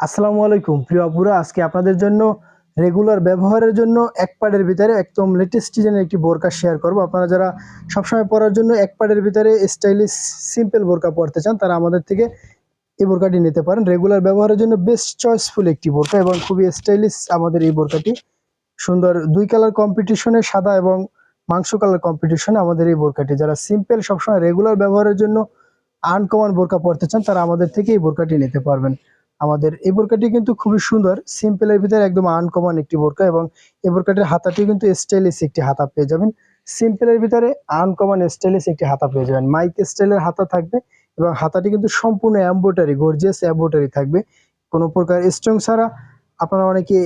আসসালামু আলাইকুম। প্রিয় আপুরা, আজকে আপনাদের জন্য রেগুলার ব্যবহারের জন্য এক পাড়ের ভিতরে একদম লেটেস্ট ডিজাইনের একটি বোরকা শেয়ার করব। আপনারা যারা সবসময় পরার জন্য এক পাড়ের ভিতরে স্টাইলিশ সিম্পল বোরকা পরতে চান, তারা আমাদের থেকে এই বোরকাটি নিতে পারেন। রেগুলার ব্যবহারের জন্য বেস্ট চয়েসফুল একটি বোরকা এবং খুবই স্টাইলিশ আমাদের এই বোরকাটি। সুন্দর দুই কালার কম্পিটিশনে সাদা এবং মাংস কালার কম্পিটিশনে আমাদের এই বোরকাটি। যারা সিম্পল সবসময় রেগুলার ব্যবহারের জন্য আনকমন বোরকা পরতে চান, তারা আমাদের থেকে এই বোরকাটি নিতে পারবেন। আমাদের এই বোরকাটি কিন্তু খুবই সুন্দর সিম্পলের ভিতরে একদম আনকমন একটি বোরকা এবং এই বোরকাটির হাতাটি কিন্তু স্টাইলিশ একটি হাতা পেয়ে যাবেন। সিম্পলের ভিতরে আনকমন স্টাইলিশ একটি হাতা পেয়ে যাবেন। মাইক স্টাইলের হাতা থাকবে এবং হাতাটি কিন্তু সম্পূর্ণ অ্যাম্বোটারি গর্জিয়াস অ্যাম্বোটারি থাকবে। কোনো প্রকার স্ট্রং ছাড়া আপনারা অনেকে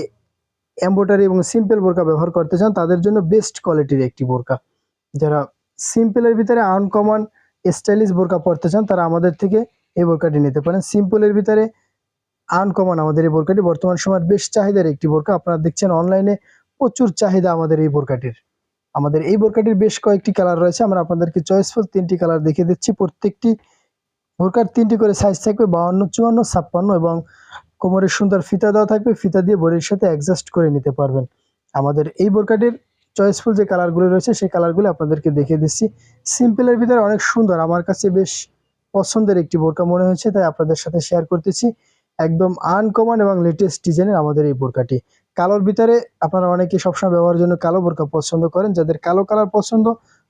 এম্বোটারি এবং সিম্পল বোরকা ব্যবহার করতে চান, তাদের জন্য বেস্ট কোয়ালিটির একটি বোরকা। যারা সিম্পলের ভিতরে আনকমন স্টাইলিশ বোরকা পরতে চান, তারা আমাদের থেকে এই বোরকাটি নিতে পারেন। সিম্পলের ভিতরে আনকমন আমাদের এই বোরকাটি। বর্তমান সময়ের বেশ চাহিদার একটি বোরকা। আপনারা দেখছেন অনলাইনে প্রচুর চাহিদা আমাদের এই বোরকাটির। আমাদের এই বোরকাটির বেশ কয়েকটি কালার রয়েছে। আমরা আপনাদেরকে চয়েসফুল তিনটি কালার দেখিয়ে দিচ্ছি। প্রত্যেকটি বোরকার তিনটি করে সাইজ থাকবে বাউন্ন, চুয়ান্ন, ছাপ্পান্ন এবং কোমরের সুন্দর ফিতা দেওয়া থাকবে। ফিতা দিয়ে বডির সাথে অ্যাডজাস্ট করে নিতে পারবেন। আমাদের এই বোরকাটির চয়েসফুল যে কালারগুলো রয়েছে, সেই কালারগুলো আপনাদেরকে দেখিয়ে দিচ্ছি। সিম্পলের ভিতরে অনেক সুন্দর। আমার কাছে বেশ পছন্দের একটি বোরকা মনে হয়েছে, তাই আপনাদের সাথে শেয়ার করতেছি। একদম আনকমন এবং লেটেস্ট ডিজাইনের আমাদের এই বোরকাটি কালোর ভিতরে আপনারা অনেকে সবসময় ব্যবহারের জন্য কালো বোরকা পছন্দ করেন। যাদের কালো কালার পছন্দ,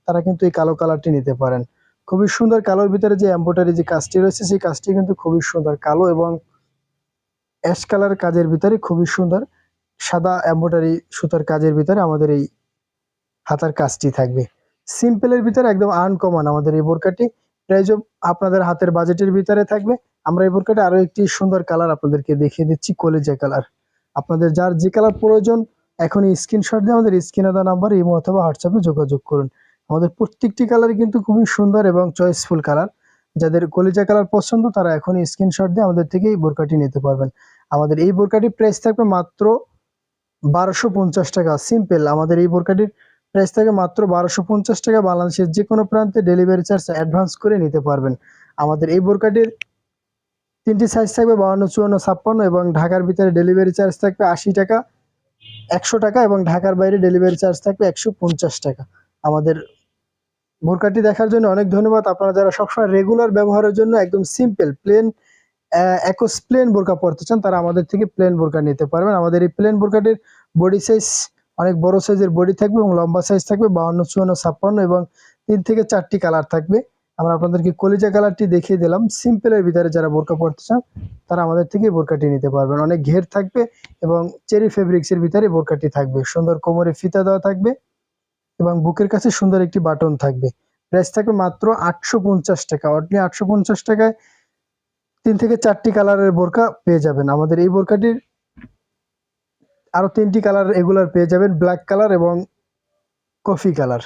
তারা কিন্তু এই কালো কালারটি নিতে পারেন। খুবই সুন্দর কালোর ভিতরে যে এম্বোটারি যে কাজটি রয়েছে, সেই কাজটি কিন্তু খুবই সুন্দর। কালো এবং অ্যাশ কালার কাজের ভিতরে খুবই সুন্দর। সাদা এম্বোটারি সুতার কাজের ভিতরে আমাদের এই হাতার কাজটি থাকবে। সিম্পলের ভিতরে একদম আনকমন আমাদের এই বোরকাটি প্রাইজ আপনাদের হাতের বাজেটের ভিতরে থাকবে, আমরা এই বোরকাটা আরও একটি সুন্দর কালার আপনাদেরকে দেখিয়ে দিচ্ছি, কলেজা কালার আপনাদের যার যে কালার প্রয়োজন, এখনই স্ক্রিনশট দিয়ে আমাদের স্ক্রিনে দেওয়া নাম্বার ইমো অথবা হোয়াটসঅ্যাপে যোগাযোগ করুন। আমাদের প্রত্যেকটি কালারই কিন্তু খুবই সুন্দর এবং চয়েসফুল কালার যাদের কলিজা কালার পছন্দ, তারা এখনই স্ক্রিনশট দিয়ে আমাদের থেকে এই বোরকাটি নিতে পারবেন। আমাদের এই বোরকাটির প্রাইস থাকবে মাত্র বারোশো টাকা। সিম্পল আমাদের এই বোরকাটির প্রাইস থাকে মাত্র বারোশো পঞ্চাশ টাকা বাংলাদেশের যে কোনো প্রান্তে ডেলিভারি চার্জ অ্যাডভান্স করে নিতে পারবেন। আমাদের এই বোরকাটির তিনটি সাইজ থাকবে বাউন্ন, চুয়ান্ন, ছাপ্পান্ন এবং ঢাকার ভিতরে ডেলিভারি চার্জ থাকবে আশি টাকা, একশো টাকা এবং ঢাকার বাইরে ডেলিভারি চার্জ থাকবে একশো পঞ্চাশ টাকা। আমাদের বোরকাটি দেখার জন্য অনেক ধন্যবাদ। আপনারা যারা সবসময় রেগুলার ব্যবহারের জন্য একদম সিম্পল প্লেন একস প্লেন বোরকা পরতে চান, তারা আমাদের থেকে প্লেন বোরকা নিতে পারবেন। আমাদের এই প্লেন বোরকাটির বডি সাইজ অনেক বড় সাইজের বডি থাকবে এবং লম্বা সাইজ থাকবে বাউন্ন চুয়ান্ন, ছাপ্পান্ন এবং তিন থেকে চারটি কালার থাকবে। আমরা আপনাদেরকে কলিজা কালারটি দেখিয়ে দিলাম। সিম্পলের ভিতরে যারা বোরকা পরতে চান, তারা আমাদের থেকে বোরকাটি নিতে পারবেন। অনেক ঘের থাকবে এবং চেরি ফেব্রিক্সের ভিতরে বোরকাটি থাকবে। সুন্দর কোমরে ফিতা দেওয়া থাকবে এবং বুকের কাছে সুন্দর একটি বাটন থাকবে। প্রাইস থাকবে মাত্র আটশো পঞ্চাশ টাকা। অনলি আটশো পঞ্চাশ টাকায় তিন থেকে চারটি কালারের বোরকা পেয়ে যাবেন। আমাদের এই বোরকাটির আরও তিনটি কালার এগুলার পেয়ে যাবেন ব্ল্যাক কালার এবং কফি কালার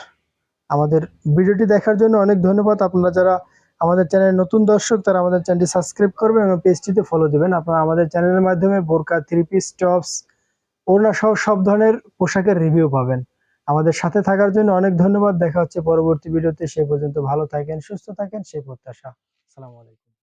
আমাদের ভিডিওটি দেখার জন্য অনেক ধন্যবাদ। আপনারা যারা আমাদের চ্যানেলের নতুন দর্শক, তারা আমাদের চ্যানেলটি সাবস্ক্রাইব করবেন এবং পেজটিতে ফলো দেবেন। আপনারা আমাদের চ্যানেলের মাধ্যমে বোরকা থ্রি পিস টপস ওড়না সহ সব ধরনের পোশাকের রিভিউ পাবেন। আমাদের সাথে থাকার জন্য অনেক ধন্যবাদ। দেখা হচ্ছে পরবর্তী ভিডিওতে। সে পর্যন্ত ভালো থাকেন, সুস্থ থাকেন, সেই প্রত্যাশা। আসসালামু আলাইকুম।